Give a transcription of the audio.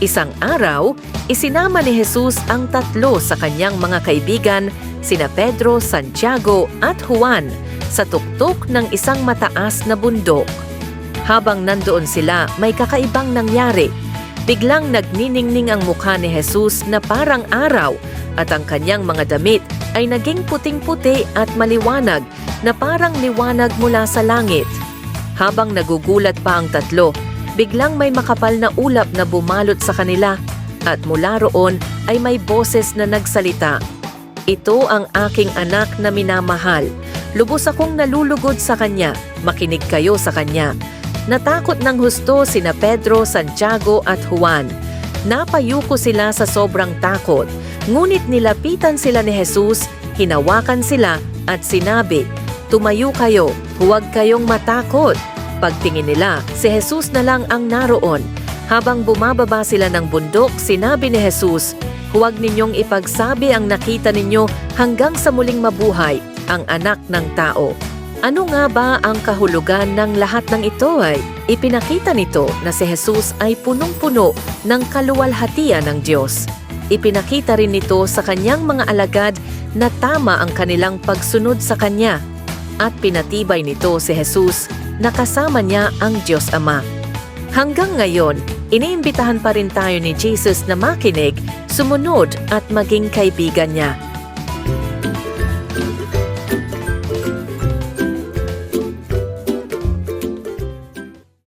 Isang araw, isinama ni Jesus ang tatlo sa kanyang mga kaibigan, sina Pedro, Santiago at Juan, sa tuktok ng isang mataas na bundok. Habang nandoon sila, may kakaibang nangyari. Biglang nagniningning ang mukha ni Jesus na parang araw at ang kanyang mga damit ay naging puting-puti at maliwanag na parang liwanag mula sa langit. Habang nagugulat pa ang tatlo, biglang may makapal na ulap na bumalot sa kanila at mula roon ay may boses na nagsalita. Ito ang aking anak na minamahal. Lubos akong nalulugod sa kanya. Makinig kayo sa kanya. Natakot ng husto sina Pedro, Santiago at Juan. Napayuko sila sa sobrang takot. Ngunit nilapitan sila ni Jesus, hinawakan sila at sinabi, Tumayo kayo, huwag kayong matakot. Pagtingin nila, si Jesus na lang ang naroon. Habang bumababa sila ng bundok, sinabi ni Jesus, Huwag ninyong ipagsabi ang nakita ninyo hanggang sa muling mabuhay, ang anak ng tao. Ano nga ba ang kahulugan ng lahat ng ito ay? Ipinakita nito na si Jesus ay punong-puno ng kaluwalhatian ng Diyos. Ipinakita rin nito sa kanyang mga alagad na tama ang kanilang pagsunod sa kanya. At pinatibay nito si Jesus na kasama niya ang Diyos Ama. Hanggang ngayon, iniimbitahan pa rin tayo ni Jesus na makinig, sumunod at maging kaibigan niya.